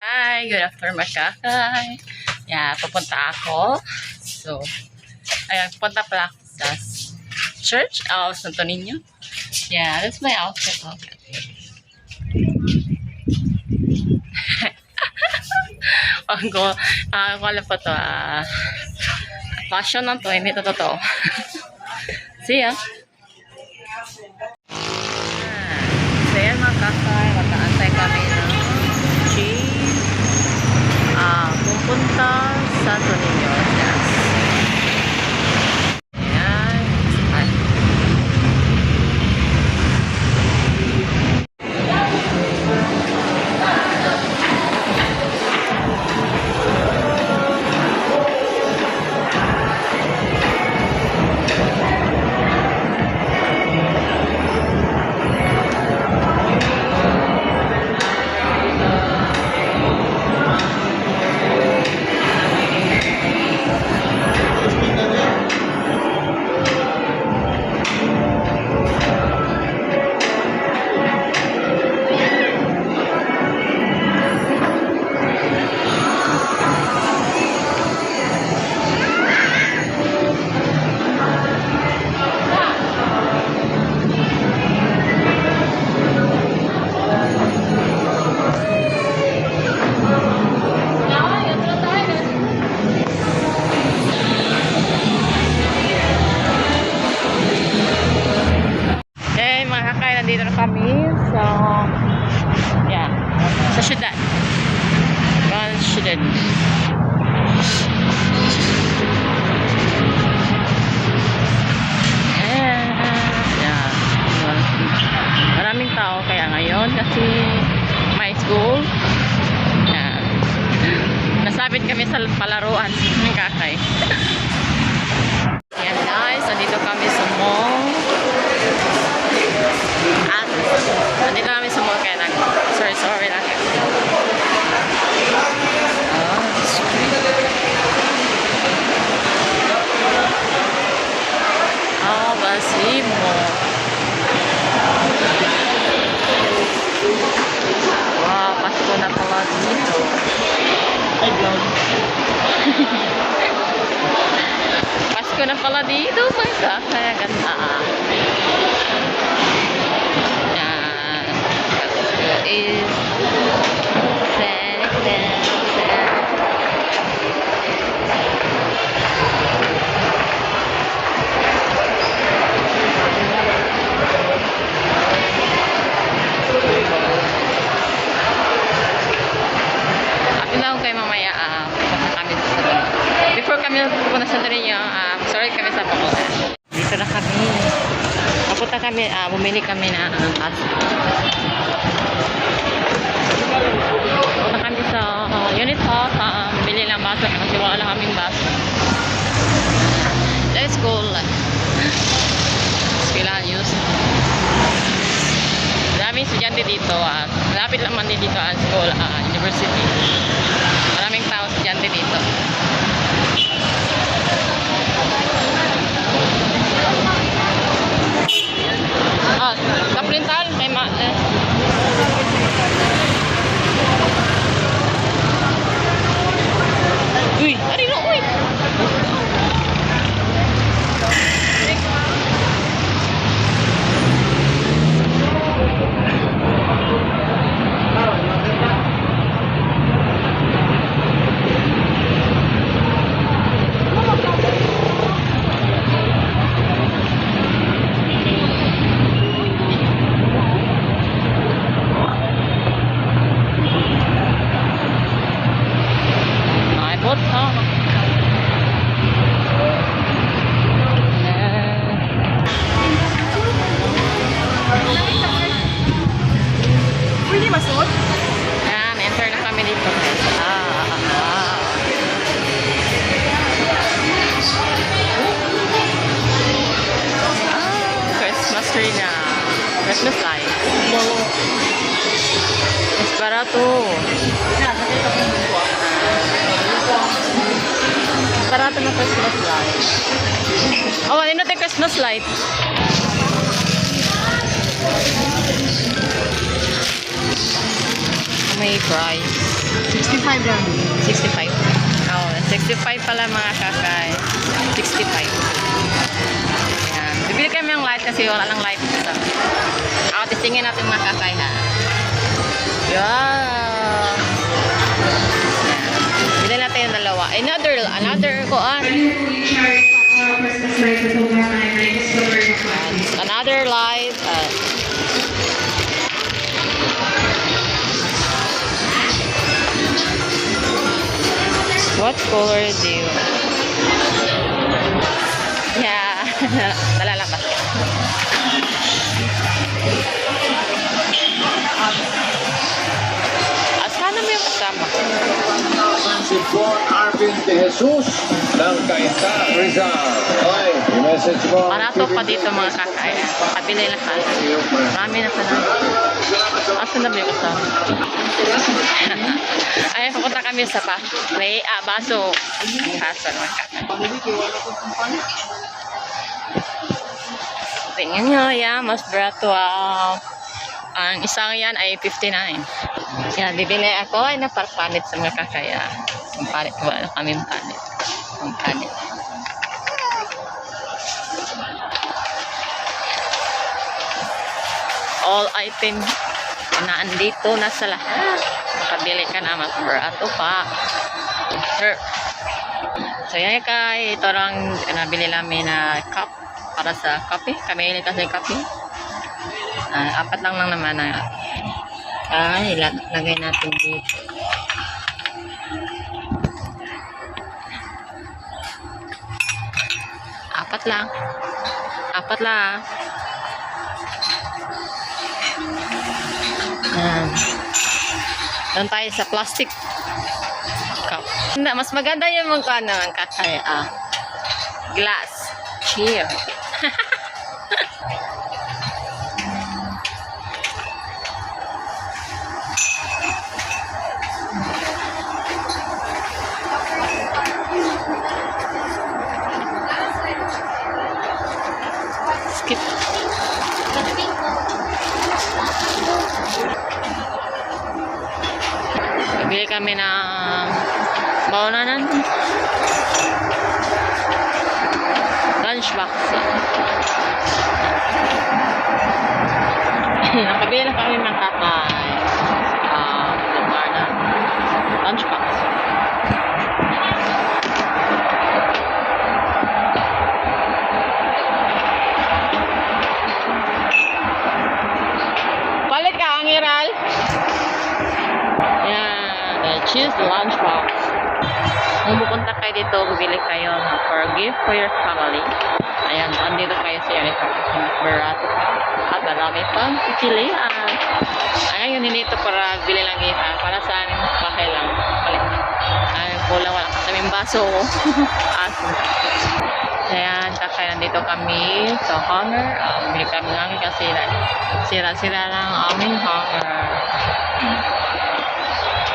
Hi, good afternoon mga kakay. Yeah, pupunta ako. So, ayan, pupunta pala ako sa church of Santo Niño. Yeah, that's my outfit. Okay. Ang ko, ah, ko alam pa to, ah, fashion to, hindi to totoo. See ya. Syudad. Yeah. Maraming tao kaya ngayon kasi may school. Yeah. Nasabit kami sa palaruan ng kakay. Yan guys, nandito kami sa mall. At, nandito kami sa mall kaya nag, Ah, basimo. Wow, Pasko na pala dito. Ay, vlog. Pasko na pala dito. My God, kaya ganda. Yan. Kami, ah, bumili kami na uh, pasta. Punta kami sa uh, unit hall, uh, bili ng baso kasi wala lang kaming baso. Let's go. Kailangan use. Maraming estudyante dito at malapit lang man dito ang school, ah, university. Maraming tao estudyante dito. Barato na Christmas lights. Oh, ano na Christmas light? may price. 65 yan. 65. Oo, 65 pala mga kakay. 65. Ayan. Bibili kami ng light kasi wala lang light dito. Ako, testingin natin mga kakay ha. Wow! Ayan. Bili natin yung dalawa. Another what color do you... Yeah. Nalalabas ka. Ah, sana mo yung kasama. Si Bon Arvin de Jesus ng Kainta Rizal. Yung message mo. Marato pa dito mga kakaya. Kabili ka. Marami na ka na. Asan na ba yung kasama? Ay, pupunta kami sa pa. May ah, baso. Baso mga kakaya. Tingnan nyo, yeah, mas barato. Wow. Ang isang yan ay 59. Yan, bibili ako ay naparpanit sa mga kakaya. Ang panit, wala kami panit. Ang panit. all item na andito na sa lahat. Makabili ka na mas barato pa. Sir. So yan kay ito lang nabili namin na cup para sa kape. Kami ini kasi kape. Ah, apat lang lang naman na ay lag- lagay natin dito. Apat lang. Apat lang. Doon tayo sa plastic cup. Mas maganda yung mga ano, ang kakay, ah, glass. Cheer. Kami ng baunanan. Lunchbox. Choose lunchbox. Kung pupunta kayo dito, bibili kayo for gift for your family. Ayan, andito kayo sa Yanita. Barato. At marami pang pipilian. Ay, yun, hindi ito para bili lang kita. Para sa amin, bahay lang. Palit. Ay, kulang wala kaming baso. Aso. Ayan, kakayan dito kami sa hanger. Um, bili kami ng kasi sira-sira lang ang aming hanger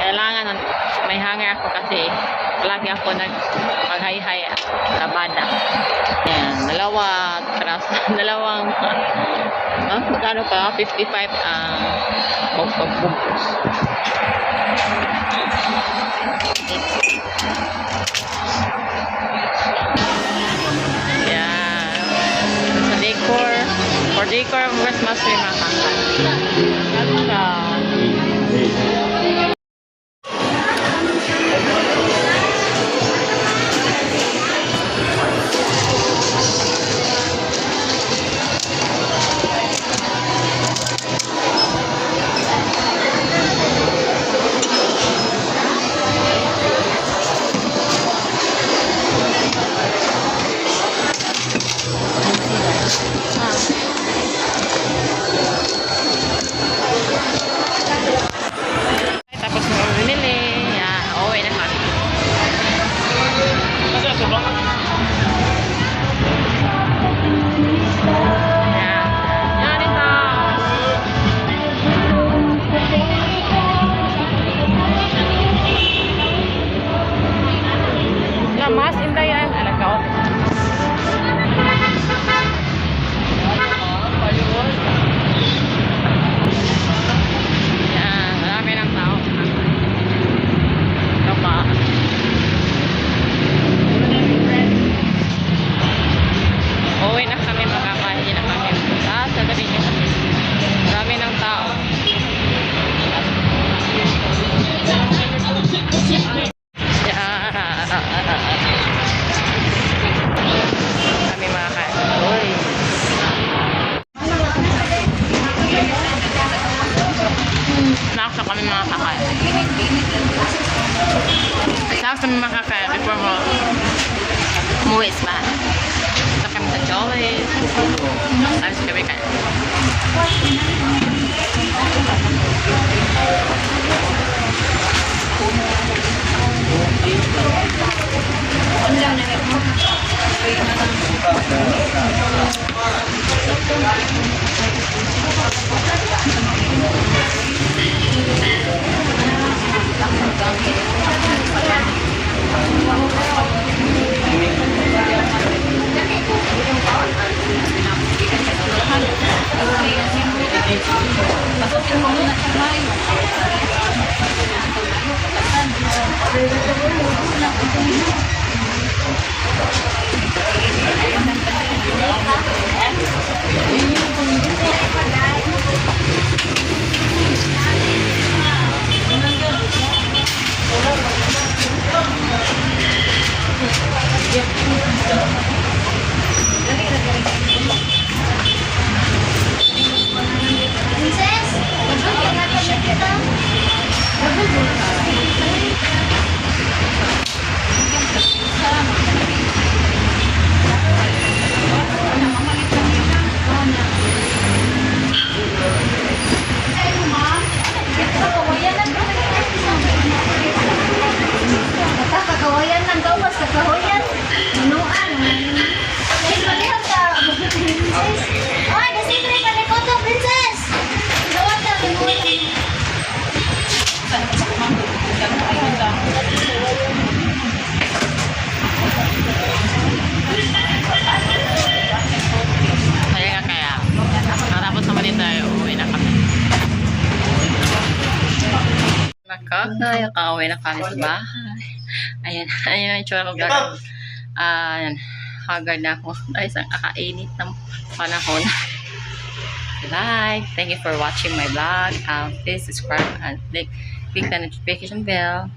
kailangan may hanger ako kasi lagi ako nag maghayhay kabada yan dalawa tras dalawang ah, magkano ka 55 ang uh, bubos yan kami makakain before mo umuwi sa bahay. Sa kami sa Jolly. Ayos kami kain. Nakakaya ka. Uwi na kami sa bahay. Ayan. Ayan ang itsura ko. Gagawin. Ayan. Hagard na ako. Dahil sa kakainit ng panahon. Bye. Thank you for watching my vlog. Um, please subscribe and click, click the notification bell